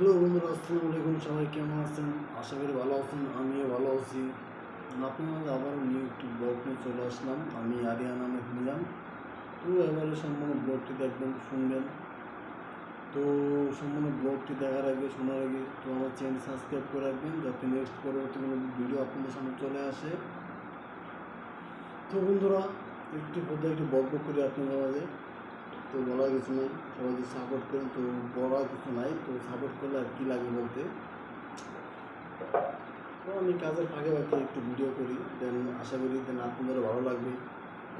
Hello বন্ধুরা, আসসালামু আলাইকুম। সবাই কেমন আছেন? আশা করি ভালো আছেন, আমিও ভালো আছি। আপনাদের আবারও নিউ একটি ব্লগ নিয়ে চলে আসলাম। আমি আরিয়ান আহমেদ নিলাম তো এবারে সম্পূর্ণ ব্লগটি দেখবেন, শুনবেন। তো সম্পূর্ণ ব্লগটি দেখার আগে, শোনার আগে তো আমার চ্যানেল সাবস্ক্রাইব করে রাখবেন, যাতে নেক্সট পরবর্তী কোনো ভিডিও আপনাদের সামনে চলে আসে। তো বন্ধুরা, একটি বোধ একটু বক করি আপনাদের মাঝে। তো বলা কিছু নেই সবাই যে সাপোর্ট করি, তো বলা কিছু নাই, তো সাপোর্ট করলে আর কী লাগে বলতে? তো আমি কাজের ফাঁকে ফাঁকে একটু ভিডিও করি দেন আশা করি দেন আপনাদেরও ভালো লাগবে,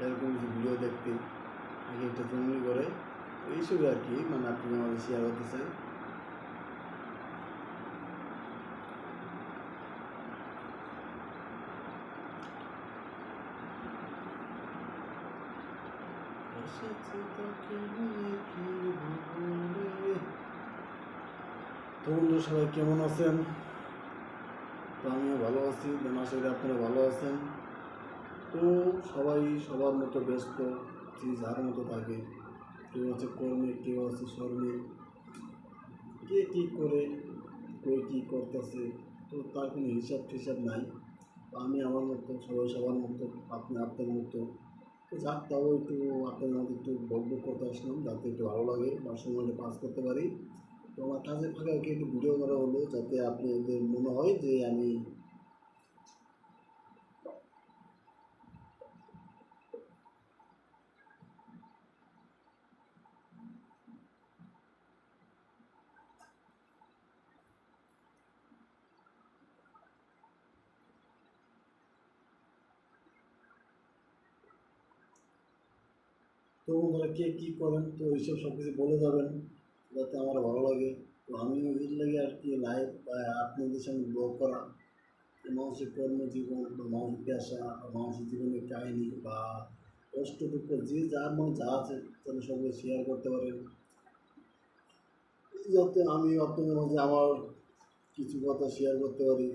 এরকম কিছু ভিডিও দেখতে। আগে একটা জরুরি করে এইসবই আর কি মানে আপনি আমাদের শেয়ার করতে চাই এসেছে তোকে নিয়ে ফিরবো বলে। তো বন্ধু, সবাই কেমন আছেন? তো আমিও ভালো আছি আশা আপনারা ভালো আছেন। তো সবাই সবার মতো ব্যস্ত, যে যার মতো থাকে। কেউ আছে কর্মে, কেউ আছে শর্মে। কে কী করে কই কী করতেছে, তো তার কোনো হিসাব টিসাব নাই আমি আমার মতো, সবাই সবার মতো, আপনি আপনার মতো। যাক, তাও একটু আপনার মধ্যে একটু বকবক করতে আসলাম, যাতে একটু ভালো লাগে, বা সময়টা পাস করতে পারি। তো আমার কাজের ফাঁকে একটু ভিডিও করা হলো, যাতে আপনাদের মনে হয় যে আমি তো বন্ধুরা কে কী করেন? তো এইসব সব কিছু বলে যাবেন, যাতে আমার ভালো লাগে। তো আমিও এর লাগে আর কি লাইভ বা আপনাদের সঙ্গে ব্লগ করা। মানুষের কর্মজীবন বা মানুষের পেশা বা মানুষের জীবনের কাহিনী বা কষ্ট দুঃখ যে যার মনে যা আছে, যেন সবাই শেয়ার করতে পারেন। যাতে আমি আপনাদের মাঝে আমার কিছু কথা শেয়ার করতে পারি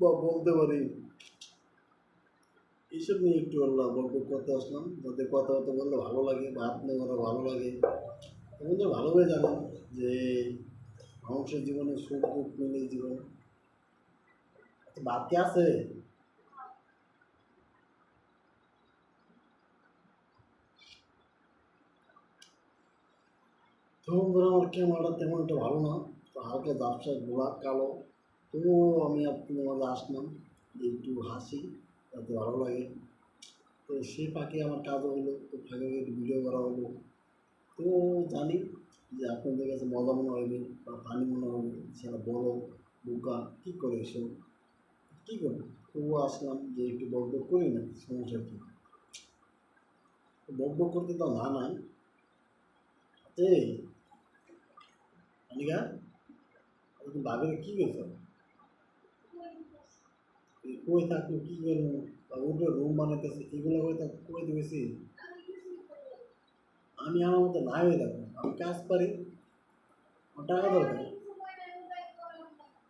বা বলতে পারি। এইসব নিয়ে একটু আল্লাহ গল্প করতে আসলাম। যাতে কথাবার্তা বললে ভালো লাগে বা আপনি আপনাদেরও ভালো লাগে। তোমাদের ভালোভাবে জানেন যে মানুষের জীবনে সুখ দুঃখ মিলে জীবন। বাকি আছে? তো বন্ধুরা, আমার ক্যামেরাটা তেমন একটা ভালো না। তো হালকা ব্যবসা গোলা কালো। তবুও আমি আপনাদের মাঝে আসলাম একটু হাসি। যাতে ভালো লাগে। তো সে পাখি আমার কাজও হলো, তো ফাঁকে ভিডিও করা হলো। তো জানি যে আপনাদের কাছে মজা মনে হবে বা পানি মনে হবে, সেটা বড় বোকা, কী করে এসব? কী করব? তবুও আসলাম যে একটু বক করি না, সমস্যা কী? বক করতে তো না নাই। এই, অনিকা ভাবিরে কী গেছ কই থাকল কী করব বা উপরে রুম বানাইতেছে এগুলো হয়ে থাক কই দিয়েছি আমি আমার মতো না হয়ে থাকব। আমি কাজ পারি, আমার টাকা দরকার।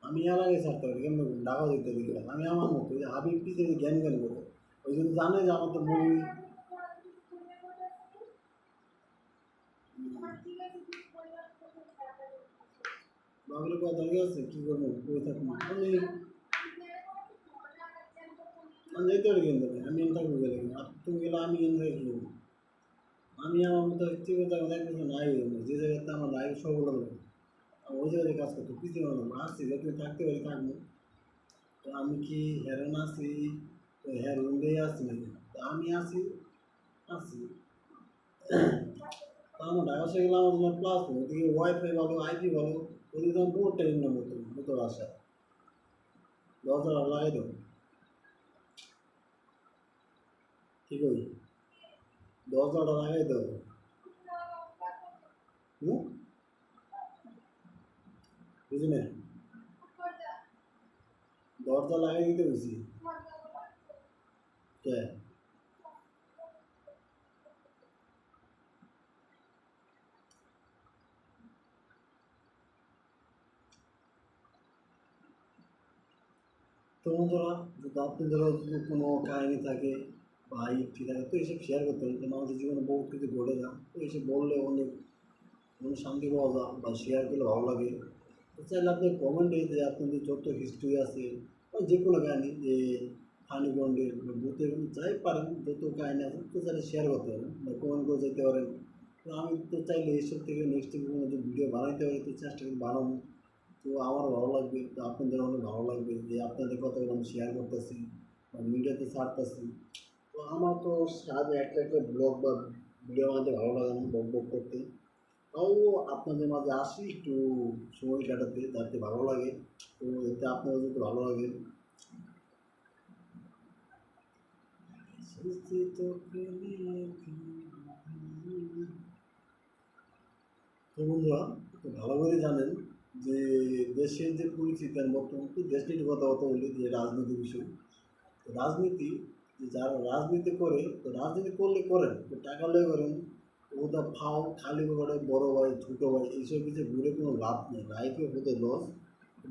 আমি এলাকায় ছাড়তে পারি, কেমন টাকা দিতে দিকে আমি আমার মতো যে হাবিব পিছিয়ে জ্ঞান জ্ঞান করে, ওই জন্য জানে যে আমার তো মুভি বাবুর কথা দরকার আছে, কী করব? কই থাকব? আমি যেতে পারি কিন্তু আমি এন থাকব গেলে আর তুমি গেলে আমি আমার মতো কথা দেখতেছি নাই যে জায়গাতে আমার লাইফ হবে আমি ওই জায়গায় কাজ করতে পিছিয়ে হলাম আসছি যাতে থাকতে পারি, থাকব। তো আমি কি হেরন আছি? তো হ্যাঁ আসছি নাকি? তো আমি আসি আসছি তো আমার ঢাকা সে গেলাম আমার জন্য প্লাস ওদিকে ওয়াইফাই ভালো আইপি ভালো, ওদিকে তো আমি বোর্ডটা নিলাম নতুন নতুন আসা দশ হাজার লাগাই দেবো। ঠিক আছে দশ হাজার লাগাই দেবো হুম বুঝি না দরজা লাগাই দিতে বুঝি কে তো বন্ধুরা যদি আপনাদেরও যদি কোনো কাহিনী থাকে থাকে তো এইসব শেয়ার করতে হবে। তো মানুষের জীবনে বহুত কিছু ঘটে যায়। তো এইসব বললে অনেক মনে শান্তি পাওয়া যায় বা শেয়ার করলে ভালো লাগে। তো চাইলে আপনি কমেন্টে যে আপনাদের যত হিস্ট্রি আছে, বা যে কোনো কাহিনি, যে ফানি বন্ডের ভূতের যাই পারেন, যত কাহিনি আছে, তো চাইলে শেয়ার করতে পারেন বা কমেন্ট করে যেতে পারেন। তো আমি তো চাইলে এইসব থেকে নেক্সট কোনো যদি ভিডিও বানাইতে পারি, তো চেষ্টা করি বানাবো। তো আমার ভালো লাগবে, তো আপনাদের অনেক ভালো লাগবে যে আপনাদের কথাগুলো আমি শেয়ার করতেছি, বা মিডিয়াতে ছাড়তেছি। তো আমার তো সাথে একটা একটা ব্লগ বা ভিডিও বানাতে ভালো লাগে বক বক করতে। তাও আপনাদের মাঝে আসি, একটু সময় কাটাতে যাতে ভালো লাগে। তো এতে আপনাদের যদি ভালো লাগে। তো বন্ধুরা ভালো করে জানেন যে দেশের যে পরিস্থিতি আর বর্তমান দেশ নিয়ে কথা কথা বলি যে রাজনীতি বিষয় রাজনীতি যে যারা রাজনীতি করে, তো রাজনীতি করলে করেন তো টাকা লয়ে করেন ওটা ফাও, খালি করে বড় ভাই, ছোটো ভাই, এইসব কিছু ঘুরে কোনো লাভ নেই লাইফে হতে লস।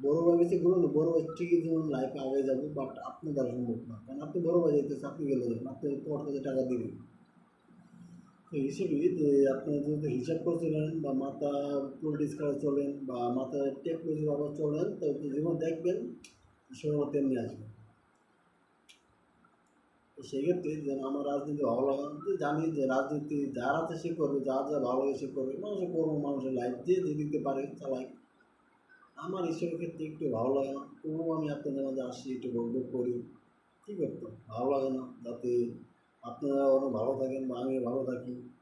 বড় ভাই বেশি ঘুরুন বড় ভাই ঠিকই যেমন লাইফে আগে যাব বাট আপনার দ্বারা সম্ভব না, কারণ আপনি বড় ভাই যেতেছে আপনি গেলে যাবেন, আপনি পর থেকে টাকা দিবেন। তো হিসেবে যে আপনি যদি হিসাব করে চলেন, বা মাথা পলিটিক্স করে চলেন, বা মাথা টেকনোলজি আবার চলেন, তো জীবন দেখবেন সময় তেমনি আসবে। সেক্ষেত্রে যেন আমার রাজনীতি ভালো জানি যে রাজনীতি যার আছে সে করবে, যার যা ভালো সে করবে। মানুষের করব, মানুষের লাইফ দিয়ে যে দিতে পারে চালাই আমার ঈশ্বরের ক্ষেত্রে একটু ভালো লাগে না। তবুও আমি আপনাদের মাঝে আসি, একটু গল্প করি। কী করতাম ভালো লাগে না যাতে আপনারা অনেক ভালো থাকেন বা আমিও ভালো থাকি।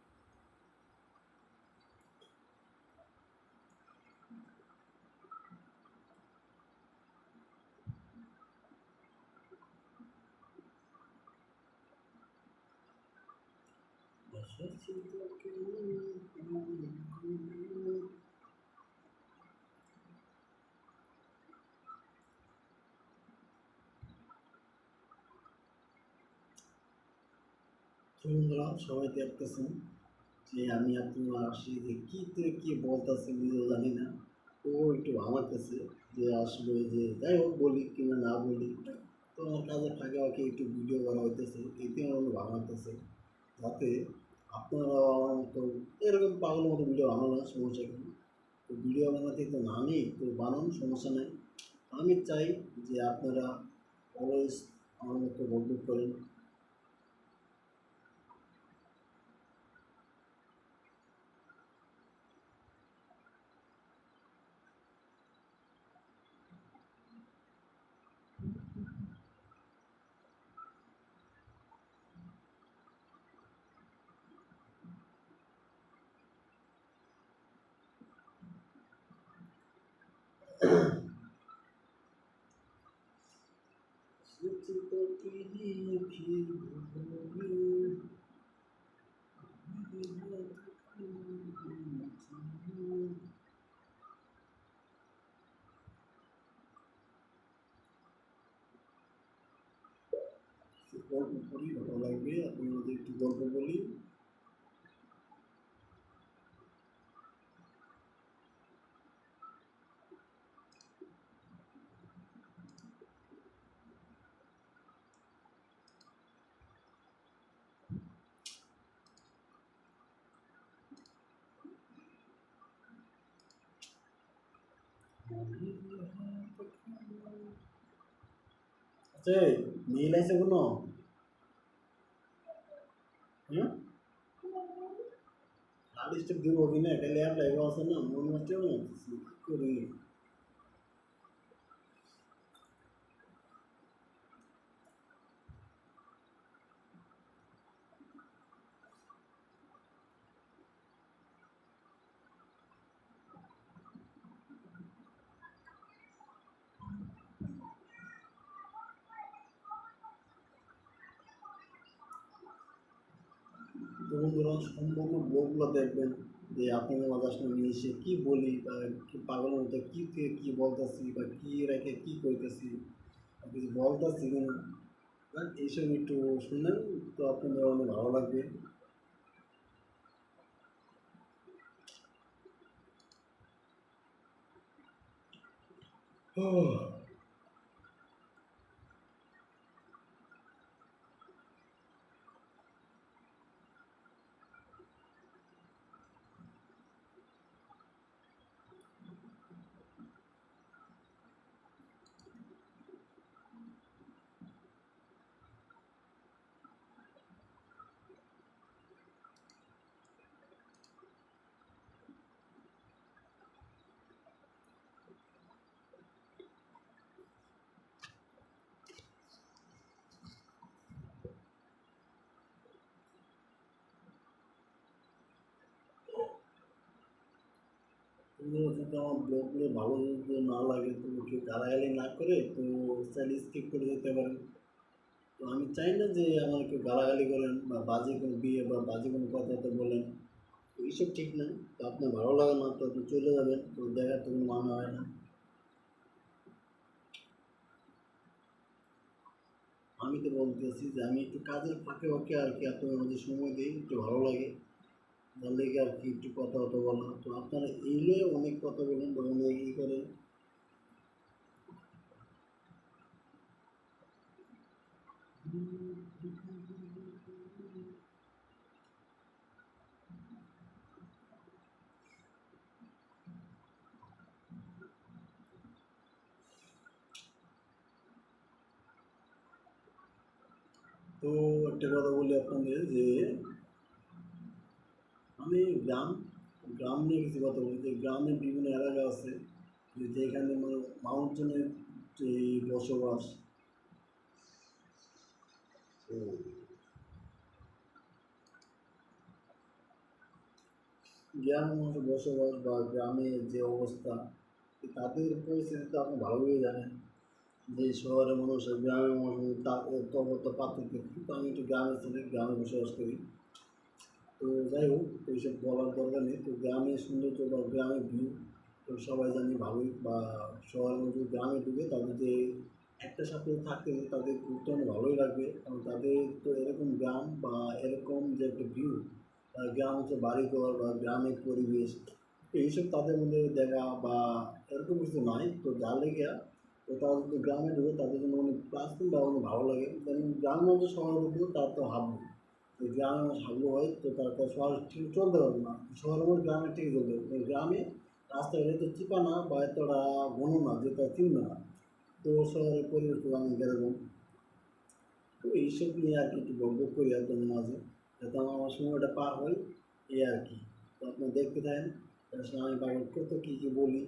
বন্ধুরা, সবাই দেখতেছেন যে আমি আপনার আসি যে কী থেকে কী বলতেছে নিজেও জানি না। ও একটু ভাবাতেছে যে আসলে যে যাই হোক বলি কিংবা না বলি, তো আমার কাজের ফাঁকে ফাঁকে একটু ভিডিও করা হইতেছে এতে আমার ভাবাতেছে যাতে আপনারা আমার মতো এরকম পাগল মতো ভিডিও বানানো সমস্যা কি? তো ভিডিও বানাতে তো না তো বানান, সমস্যা নেই। আমি চাই যে আপনারা অলওয়েজ আমার মতো গল্প করেন। গল্প করি ভালো লাগবে আপনাদের একটু গল্প বলি। আচ্ছা মেইল আছে কোনো? হুম? আর স্টেপ দিব কি কালি আর লাইভ আছে না, মনে হচ্ছে না করি তো বন্ধুরা সম্পূর্ণ ব্লগগুলো দেখবেন যে আপনাদের মাঝে আসলে নিয়ে এসে কী বলি বা কি পাগলের মতো কী থেকে কী বলতেছি বা কী রেখে কী করতেছি কিছু বলতেছি কিনা? না এইসব একটু শুনেন, তো আপনাদের অনেক ভালো লাগবে। তোমার যদি আমার ব্লগগুলো ভালো যদি না লাগে তো কেউ গালাগালি না করে তো চাইলে স্কিপ করে যেতে পারেন তো আমি চাই না যে আমার কেউ গালাগালি করেন বা বাজে কোনো বিয়ে বা বাজে কোনো কথা তো বলেন এইসব ঠিক না। তো আপনার ভালো লাগে না তো আপনি চলে যাবেন, তো দেখার তো কোনো মানে হয় না। আমি তো বলতেছি যে আমি একটু কাজের ফাঁকে ফাঁকে আর কি আপনার মধ্যে সময় দিই, একটু ভালো লাগে। যার লেগে আর কি একটু কথা কথা বলা তো আপনারা এইলে অনেক কথা বলেন বা অনেক ই করেন তো একটা কথা বলি আপনাদের যে আমি গ্রাম গ্রাম নিয়ে কিছু কথা বলি। যে গ্রামের বিভিন্ন এলাকা আছে যেখানে মানে মাউন্টেনের বসবাস। তো গ্রামের মানুষের বসবাস বা গ্রামের যে অবস্থা তাদের পরিস্থিতি তো আপনি ভালোভাবে জানেন। যে শহরের মানুষ গ্রামের মানুষ তত পার্থক্য। কিন্তু আমি একটু গ্রামের ছেলে গ্রামে বসবাস করি। তো যাই হোক এইসব বলার দরকার নেই। তো গ্রামের সৌন্দর্য বা গ্রামের ভিউ তো সবাই জানি ভালোই। বা শহরের মধ্যে গ্রামে ঢুকে তাদের যে একটা সাথে থাকতে তাদের ঘুরতে অনেক ভালোই লাগবে। কারণ তাদের তো এরকম গ্রাম বা এরকম যে একটা ভিউ গ্রাম হচ্ছে বাড়িঘর বা গ্রামের পরিবেশ এইসব তাদের মধ্যে দেখা বা এরকম কিছু নাই। তো যার লেগে তো তারা যদি গ্রামে ঢুকে তাদের জন্য অনেক প্লাস বা অনেক ভালো লাগে। যেমন গ্রামের মধ্যে শহরে ঢুকবে তার তো হাবু তো গ্রামে হাবু হয় তো তার তো শহর ঠিক চলতে পারবে না। শহরের মধ্যে গ্রামে ঠিক চলতে পারবে গ্রামে রাস্তায় এত চিপা না বা এতটা ঘন না যে তার চিনবে না। তো শহরের পরিবেশ আমি এরকম। তো এইসব নিয়ে আর কি একটু গল্প করি একদম মাঝে, যাতে আমার আমার সময়টা পার হয় এই আর কি। তো আপনি দেখতে থাকেন, তার আমি বাবার কত কী কী বলি।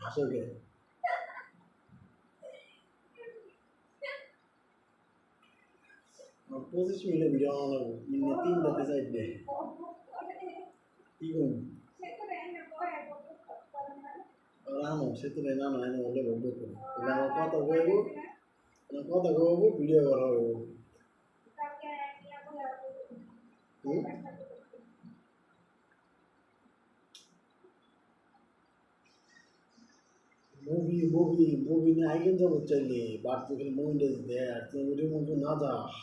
হাসোকে পঁচিশ মিনিট ভিডিও বানাবো মিনিট তিন রাতে চাইবে কি করুন রানো সেতুরে নানো এনে হলে ভোগ করে আমার কথা কইব আমার কথা কইব ভিডিও করা হইব মুভি মুভি মুভি নিয়ে আইকেন যাব চাইলে বাড়তে গেলে মুভি দেয় আর ওটির মধ্যে না যাস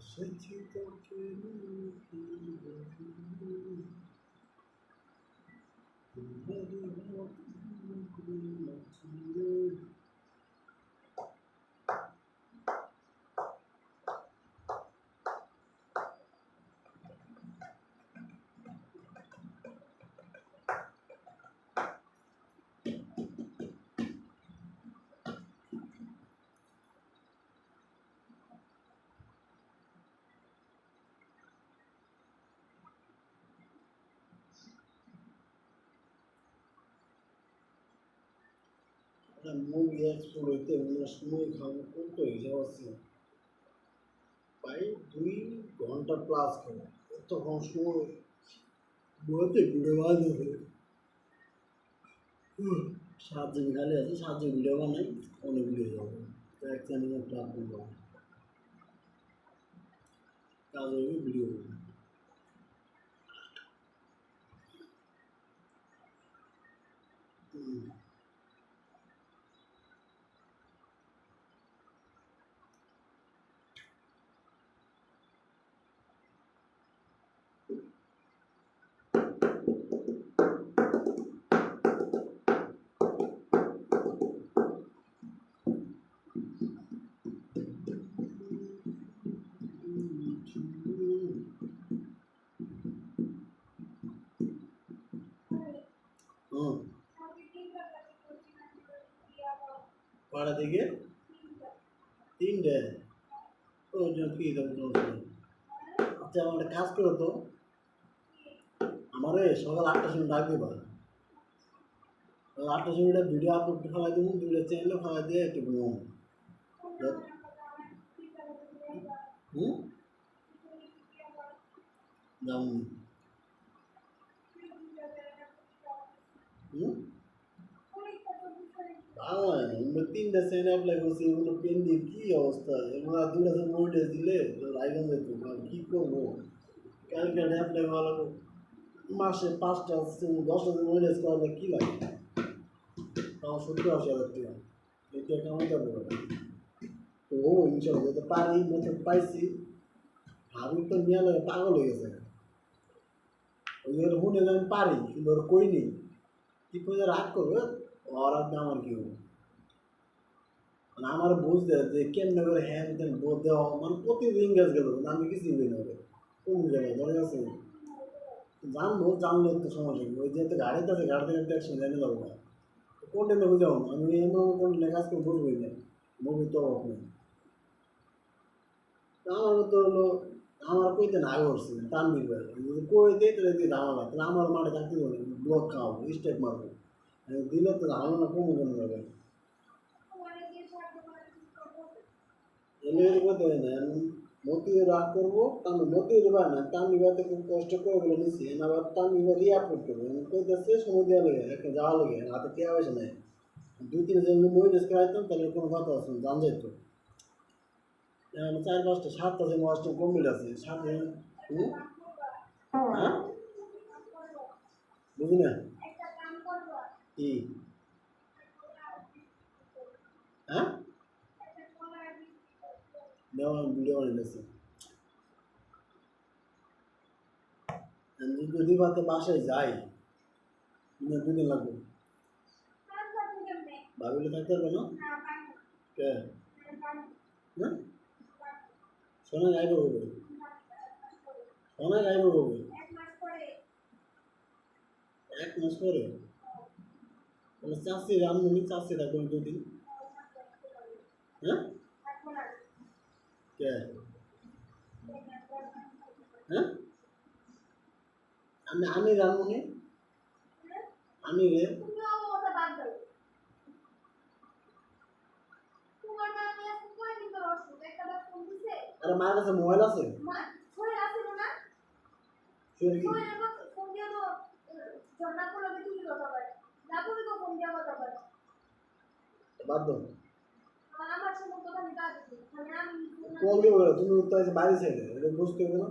Thank you. মুভি এক্সপ্লোর হইতে মনে সময় খাব কত হিসাব আছে। প্রায় দুই ঘণ্টা প্লাস খাব এতক্ষণ সময় বলতে ভিডিও বানাতে হবে। সাত জিবি খালি আছে সাত জিবি ভিডিও বানাই, অনেক ভিডিও যাব। এক চ্যানেলে একটা আপলোড করব। কাজ হবে ভিডিও হুম। কটা থেকে তিনটে। ওই আচ্ছা আমার একটা কাজ করো তো। আমারে সকাল আটটার সময় ডাক দিবা। আটটা ছবিটা ভিডিও আপলোড ফেলাই দেবো দুইটা চ্যানেলে ফেলাই দিয়ে একটু ঘুমাবো। হুম? যাব বাংলা আমরা তিনটা চ্যানেল অ্যাপ্লাই করছি, এগুলো পেন্ডিং কী অবস্থা? এগুলো দুটা চ্যানেল মোটে দিলে রাইগান যেত কী করব? কালকে অ্যাপ্লাই ভালো মাসে পাঁচটা দশটা মহিলাজ করালে কী লাগে? তাও সত্তর আশি হাজার টাকা। এটা কামাইতে হবে না তো ও, ইনশাল্লাহ পারি পাইছি আমি তো নিয়ে লাগে হয়ে গেছে। ওই জন্য আমি পারি, কিন্তু ওরা কই নেই। কি করে রাগ করবে? ওর আর আমার কি হবে? মানে আমার বুঝতে যে কেমনে করে হ্যাঁ তেন বোধ দেওয়া মানে প্রতিদিন গেছ গেল আমি কিছুই বই না কোন জায়গায়? ধরে গেছে। জানব, জানলে তো সমস্যা কি? ওই যেহেতু গাড়িতে আছে গাড়িতে গাড়িতে একসঙ্গে জানে যাব না। কোন টাইমে বুঝাও না? আমি এমন কোন কাজ করে বুঝবোই না। মুভি তো অভাব নেই। আমার তো হলো আমার কইতে না আগে উঠছে তানবির ভাই যদি কই দেয় তাহলে দিয়ে ধামালা তাহলে আমার মাঠে থাকতে হবে ব্লক খাওয়াবো, স্টেপ মারবো। দিলে তো ধামালা কমে কেন যাবে। হয় মতি রাগ করব তাহলে মতি দেবা না, তামি বাতে খুব কষ্ট করে বলে নিছি আবার তামি বা রিয়া হবে আমি কইতেছে, সময় দেওয়া লাগে একটা যাওয়া লাগে, হাতে কে পয়সা নেই। দুই তিন জন মহিলা করাইতাম তাহলে কোনো কথা আছে না জান যাইতো। চার পাঁচটা, সাতটা যে অষ্টম কমপ্লিট আছে হুম? হ্যাঁ? বুঝি না? কি? হ্যাঁ? দেওয়া ভিডিও বানাইতেছে যদি বাতে বাসায় যাই দুদিন লাগবে ভাবিলে থাকতে পারবে না কে হ্যাঁ সোনা গাইব হবে সোনা গাইব হবে এক মাস পরে তাহলে চাষি রামমণি চাষি থাকবেন দুদিন হ্যাঁ কে? হ্যাঁ? আমি আমি রামমণি আমি রে। আরে মার কাছে মোবাইল আছে? বাদ দাও। কল দিব তুমি তো আছে বাইরে ছেড়ে এটা বুঝতে হবে না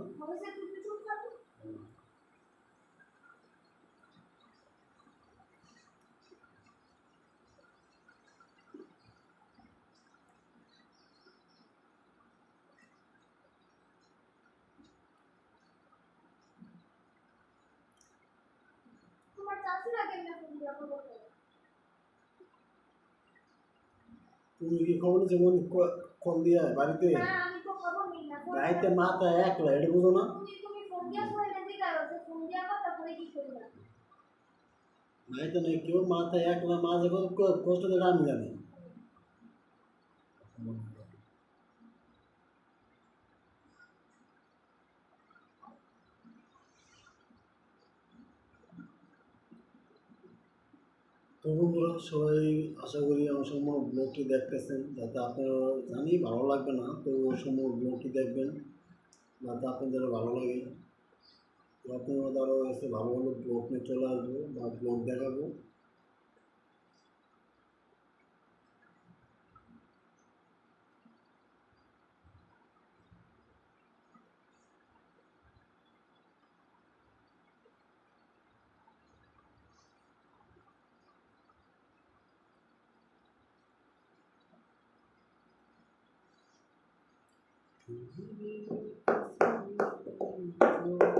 তোমার চাষিরা কেমনে ফোন দিয়া খবর করে তুমি কি খবর নিচ্ছে মন ফোন দিয়ে বাড়িতে? না আমি তো খবর নিই না। ফোন গাইতে মাথা একলা এটা বুঝো না। গাইতে নাই কেউ মাথা একলা মাঝে কষ্ট আমি জানি। তো বন্ধুরা সবাই আশা করি আমার সময় ব্লগটি দেখতেছেন। যাতে আপনারা জানি ভালো লাগবে না তো সময় ব্লগটি দেখবেন। যাতে আপনাদের ভালো লাগে। আপনারা এসে ভালো ভালো ব্লগ নিয়ে চলে আসব বা ব্লগ দেখাবো। Thank you.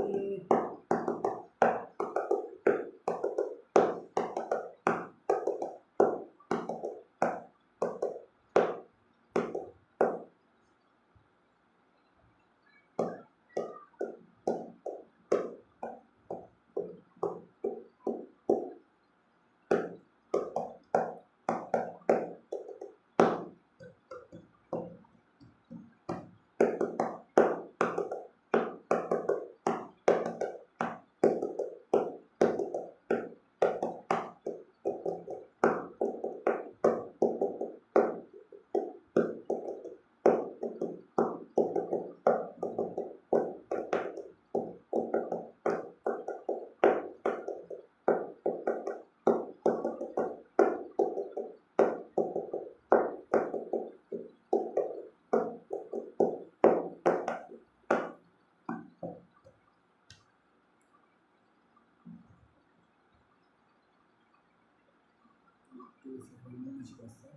বেশি আছে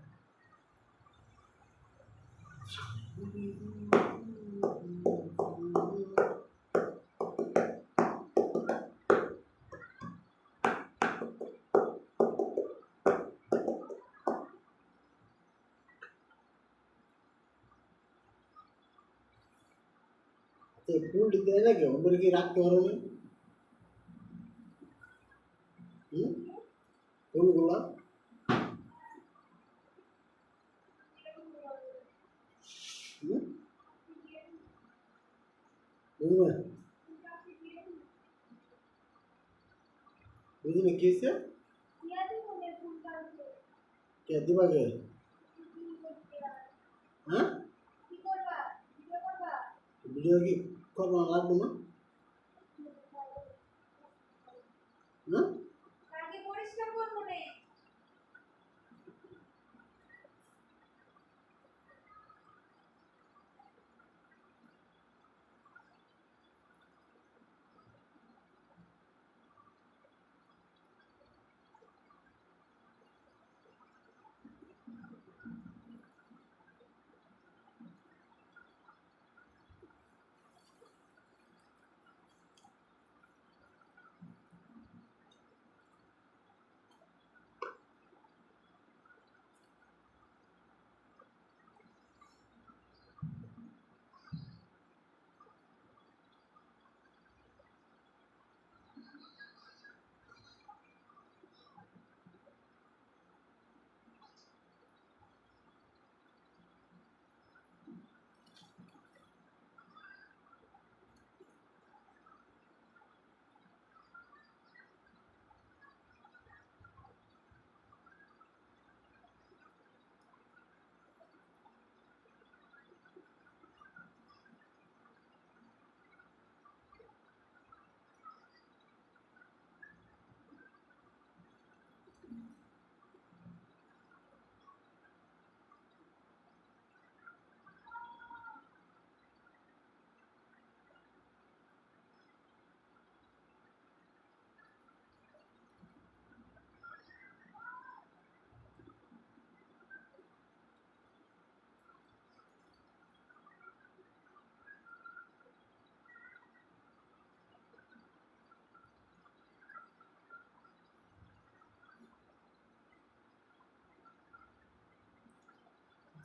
তো ফুল দিতে হয় নাকি ওপরে কি রাখতে পারো না হুম ফুলগুলা হুম বুঝবে বুঝবে কি হয়েছে? কে, দিবা কে? কি করতে হ্যাঁ? ভিডিও কি করব, লাগবে না? হ্যাঁ?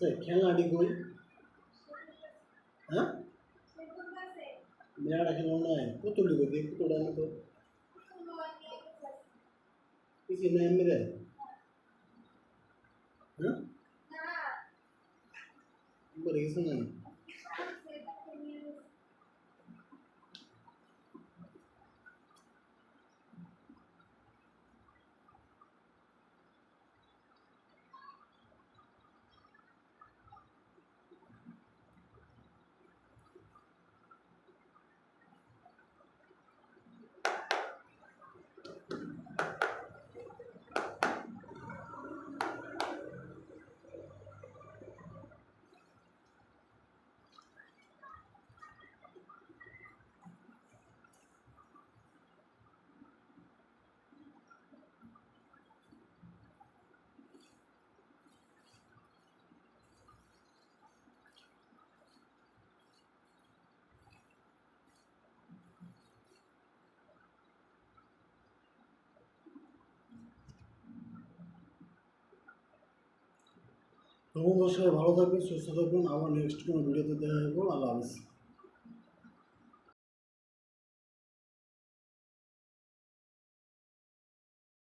তো খেলনাটি কই হ্যাঁ সেগুন গাছে মেয়েটা খেলা নয় পুতুলি কই দিয়ে পুতুলটা না তো ফুল নিয়ে গেছে কিছু নেই তখন ভালো থাকবেন সুস্থ থাকবেন। আবার নেক্সট কোনো ভিডিওতে দেখা হবে। আল্লাহ হাফিজ।